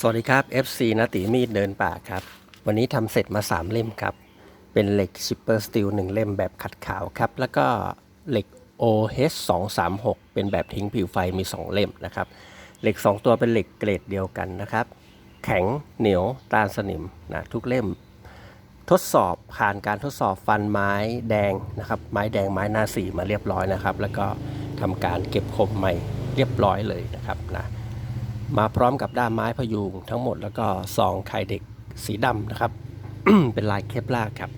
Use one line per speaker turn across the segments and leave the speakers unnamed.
สวัสดีครับ FC นาติมีดเดินป่าครับ วันนี้ทำเสร็จมา 3 เล่มครับ เป็นเหล็กชิปเปอร์สตีล1เล่มแบบขัดขาวครับ แล้วก็เหล็ก OH 2 3 6 เป็นแบบทิ้งผิวไฟมี 2 เล่มนะครับ เหล็ก 2 ตัวเป็นเหล็กเกรดเดียวกันนะครับ แข็งเหนียวตาลสนิมนะทุกเล่ม ทดสอบผ่านการทดสอบฟันไม้แดงนะครับ ไม้แดงไม้หน้าสีมาเรียบร้อยนะครับ แล้วก็ทำการเก็บคมใหม่เรียบร้อยเลยนะครับนะ มาพร้อมกับด้ามไม้พยุงทั้งหมดแล้วก็ซองไข่เด็กสีดำนะครับ เป็นลายเคปลาครับ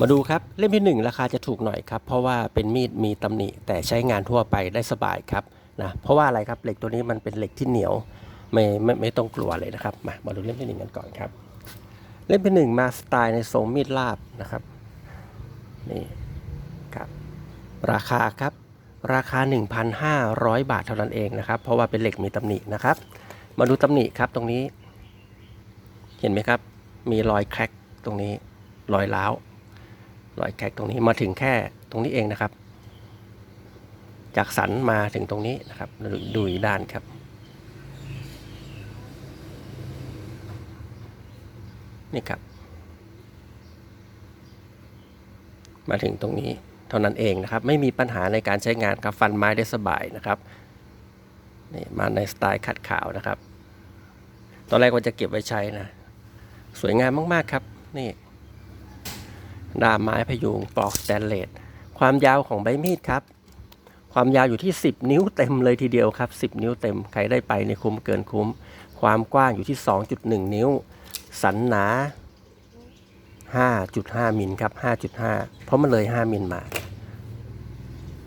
มาดูครับเล่มที่ 1 ราคาจะถูกหน่อยครับ เพราะว่าเป็นมีดมีตำหนิ แต่ใช้งานทั่วไปได้สบายครับนะเพราะว่าอะไรครับเหล็กตัวนี้มันเป็นเหล็กที่เหนียวไม่ไม่ไม่ต้องกลัวเลยนะครับ มามาดูเล่มที่หนึ่งกันก่อนครับ เล่มที่หนึ่งมาสไตล์ในทรงมีดลาบนะครับนี่ครับ ราคาครับ ราคา 1,500 บาทเท่านั้นเองนะครับ เพราะว่าเป็นเหล็กมีตำหนินะครับ มาดูตำหนิครับตรงนี้ เห็นไหมครับ มีรอยแคร็กตรงนี้ รอยร้าว รอยแคร็กตรงนี้มาถึงแค่ตรงนี้เองนะครับ จากสันมาถึงตรงนี้นะครับดูดูอีกด้านครับ นี่ครับ มาถึงตรงนี้ เท่านั้นเองนะครับ ไม่มีปัญหาในการใช้งานครับฟันไม้ได้สบายนะครับนี่มาในสไตล์ขัดขาวนะครับ ตอนแรกว่าจะเก็บไว้ใช้นะ สวยงามมากๆครับ นี่ดามไม้พยุงปลอกสแตนเลสความยาวของใบมีดครับ ความยาวอยู่ที่ 10 นิ้วเต็มเลยทีเดียวครับ 10 นิ้วเต็มใครได้ไปในคุ้มเกินคุ้ม ความกว้างอยู่ที่ 2.1 นิ้ว สันหนา 5.5มิลครับ 5.5 เพราะมันเลย 5มิลมา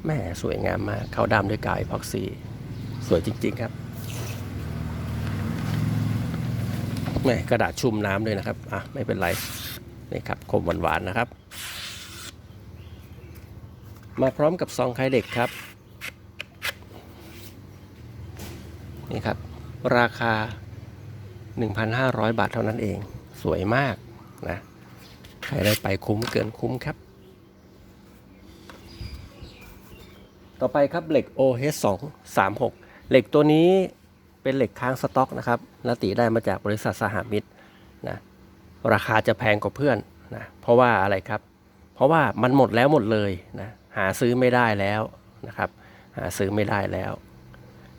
แม่สวยงามมากเขาดำด้วยกาวอีพ็อกซีสวยจริง ๆ ครับแม่กระดาษชุ่มน้ำเลยนะครับ อะ ไม่เป็นไร นี่ครับคมหวานๆนะครับ มาพร้อมกับซองไข่เด็กครับ นี่ครับ ราคา 1,500 บาทเท่านั้นเอง สวยมากนะ ใครได้ไปคุ้มเกินคุ้มครับ ต่อไปครับเหล็ก OH 2 3 6 เหล็กตัวนี้เป็นเหล็กค้างสต็อกนะครับนติได้มาจากบริษัทสหมิตรนะราคาจะแพงกว่าเพื่อนนะเพราะว่าอะไรครับ เพราะว่ามันหมดแล้วหมดเลยนะหาซื้อไม่ได้แล้วนะครับหาซื้อไม่ได้แล้ว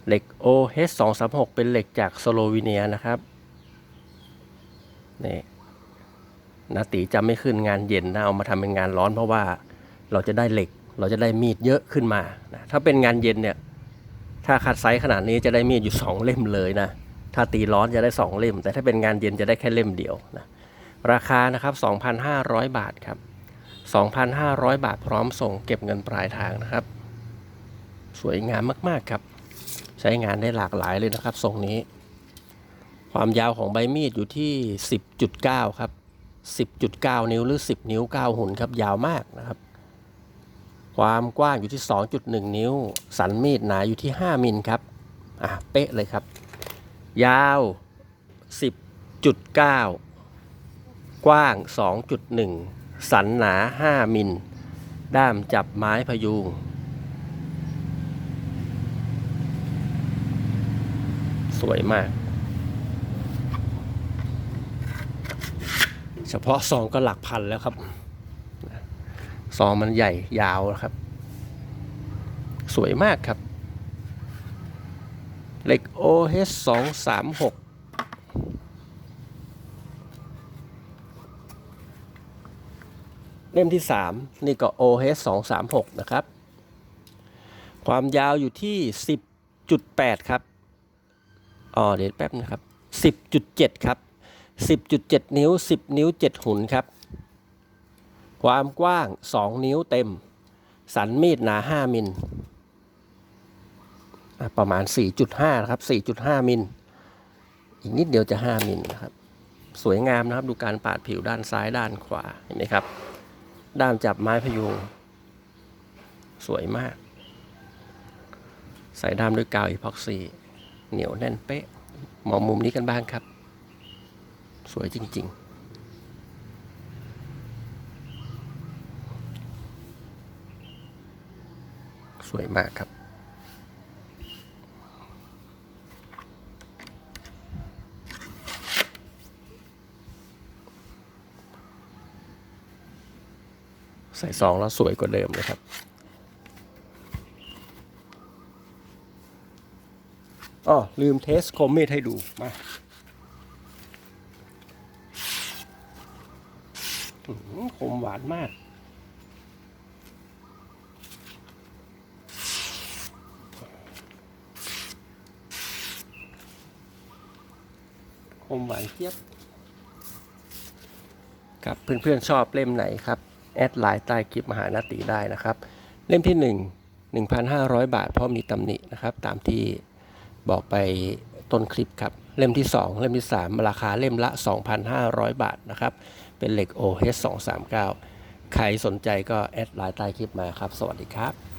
เหล็ก OH 2 3 6 เป็นเหล็กจากสโลวีเนียนะครับนี่นาตีจะไม่ขึ้นงานเย็นนะเอามาทำเป็นงานร้อนเพราะว่าเราจะได้เหล็ก เราจะได้มีดเยอะขึ้นมานะถ้าเป็นงานเย็นเนี่ย ถ้าคัดไซส์ขนาดนี้จะได้มีดอยู่ 2 เล่มเลยนะ ถ้าตีร้อนจะได้ 2 เล่ม แต่ถ้าเป็นงานเย็นจะได้แค่เล่มเดียวนะ ราคานะครับ 2,500 บาทครับ 2,500 บาทพร้อมส่งเก็บเงินปลายทางนะครับ สวยงามมาก ๆ ครับ ใช้งานได้หลากหลายเลยนะครับทรงนี้ ความยาวของใบมีดอยู่ที่ 10.9 ครับ 10.9 นิ้วหรือ 10 นิ้ว 9 หุ่นครับ ยาวมากนะครับ ความกว้างอยู่ที่ 2.1 นิ้ว สันมีดหนาอยู่ที่ 5 มิลครับ อะ เป๊ะเลยครับ ยาว 10.9 กว้าง 2.1 สันหนา 5 มิล ด้ามจับไม้พยุง สวยมาก เฉพาะซองก็หลักพันแล้วครับ ซองมันใหญ่ยาวนะครับ สวยมากครับ เหล็ก OH 2 3 6เล่มที่ 3 นี่ก็ OH 2 3 6 นะครับ ความยาวอยู่ที่ 10.8 ครับ อ๋อ เดี๋ยวแป๊บนะครับ 10.7 ครับ 10.7 นิ้ว 10 นิ้ว 7 หุ่นครับ ความกว้าง 2 นิ้วเต็ม สันมีดหนา 5 มิล ประมาณ 4.5 นะครับ 4.5 มิล อีกนิดเดียวจะ 5 มิลนะครับ สวยงามนะครับ ดูการปาดผิวด้านซ้ายด้านขวา เห็นไหมครับ ด้ามจับไม้พยุง สวยมาก ใส่ด้ามด้วยกาวอีพ็อกซี เหนียวแน่นเป๊ะ มองมุมนี้กันบ้างครับ สวยจริง ๆ สวยมากครับ ใส่ซองแล้วสวยกว่าเดิมนะครับอ๋อลืมเทสคมเมทให้ดูมาคมหวานมาก คมหวานเทียบครับเพื่อนๆชอบเล่มไหนครับ แอดไลน์ใต้คลิปมหานาติได้นะครับ เล่มที่ 1 1,500 บาท เพราะมีตำหนินะครับ ตามที่บอกไปต้นคลิปครับ เล่มที่ 2 เล่มที่ 3 ราคาเล่มละ 2,500 บาทนะครับ เป็นเหล็ก OH 239 ใครสนใจก็แอดไลน์ใต้คลิปมาครับ สวัสดีครับ